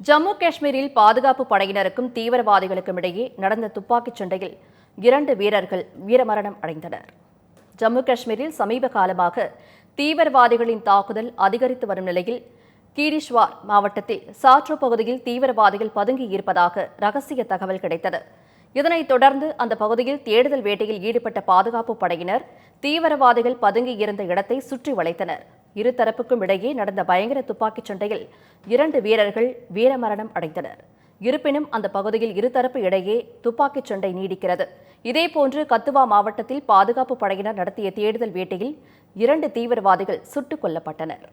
ஜம்மு காஷ்மீரில் பாதுகாப்பு படையினருக்கும் தீவிரவாதிகளுக்கும் இடையே நடந்த துப்பாக்கிச் சண்டையில் இரண்டு வீரர்கள் வீரமரணம் அடைந்தனர். ஜம்மு காஷ்மீரில் சமீப காலமாக தீவிரவாதிகளின் தாக்குதல் அதிகரித்து வரும் நிலையில் கீரிஷ்வார் மாவட்டத்தில் சாற்றோ பகுதியில் தீவிரவாதிகள் பதுங்கி இருப்பதாக ரகசிய தகவல் கிடைத்தது. இதனைத் தொடர்ந்து அந்த பகுதியில் தேடுதல் வேட்டையில் ஈடுபட்ட பாதுகாப்பு படையினர் தீவிரவாதிகள் பதுங்கி இருந்த இடத்தை சுற்றி வளைத்தனர். இருதரப்புக்கும் இடையே நடந்த பயங்கர துப்பாக்கிச் சண்டையில் இரண்டு வீரர்கள் வீரமரணம் அடைந்தனர். இருப்பினும் அந்த பகுதியில் இருதரப்பு இடையே துப்பாக்கிச் சண்டை நீடிக்கிறது. இதேபோன்று கத்துவா மாவட்டத்தில் பாதுகாப்பு படையினர் நடத்திய தேடுதல் வேட்டையில் இரண்டு தீவிரவாதிகள் சுட்டுக் கொல்லப்பட்டனர்.